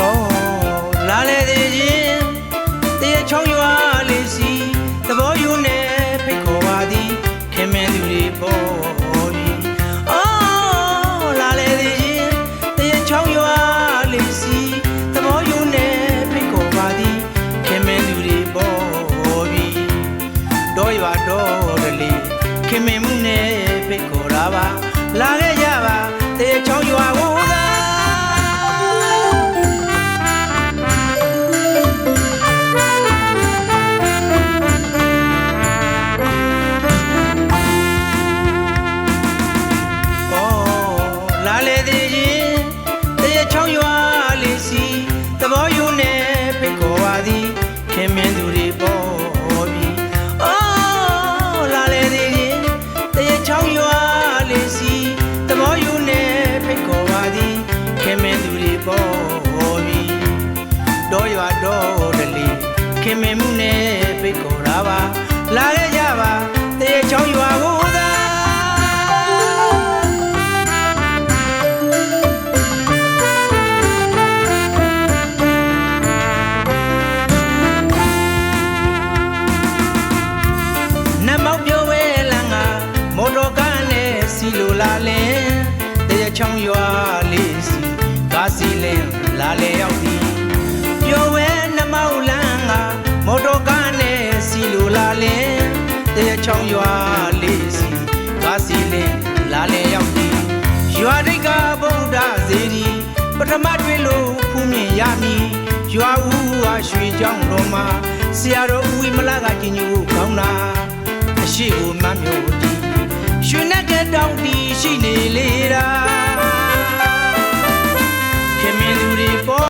ဩလာလေသေးချင်းတရချောင်းရွာလေးစီသဘောယူနေဖိတ်ခေါ်ပါသည်ခင်မင်းသူတွေပေါ်ပြီဩလာလေသေးချင်းတရချောင်းရွာလေးစီသဘောယူနေဖိတ်ခေါ်ပါသည်ခင်မင်းသူတွေပေါ်ပြီတော့ရွာတော့တလေခင်မင်မှုနဲ့ဖိတ်ခေါ်တာပါလာခဲ့ကြပါတေချောင်း င်မင်းသူတွေပေါ်ပြီဩလာလေသေးချင်းတရချောင်းရွာလေးစီသဘောယူနေဖိတ်ခေါ်ပါသည်ခင်မင်းသူတွေပေါ်ပြီတော့ရွာတော့တလေခင်မင်မှုနဲ့ဖိတ်ခေါ်တာပါလာခဲ့ကြပါ ချောင်းရွာလေးစီကားစီလင်းလာလေရောက်ပြီပြောဝဲနမောက်လန်ကမော်တော်ကားနဲ့စီလိုလာလင်းတရချောင်းရွာလေးစီကားစီလင်းလာလေရောက်ပြီရွာဒိတ်ကဗုဒ္ဓဇေဒီပထမတွေ့လို့ဖူးမြင်ရမည်ရွာဦးဟာရွှေကြောင်းတော်မှာဆရာတော်ဦးဝိမလာကကြီးညိုကောင်းတာအရှိကိုမမျိုးတီရွှေနဲ့ကတောင်းတီရှိနေလေတာ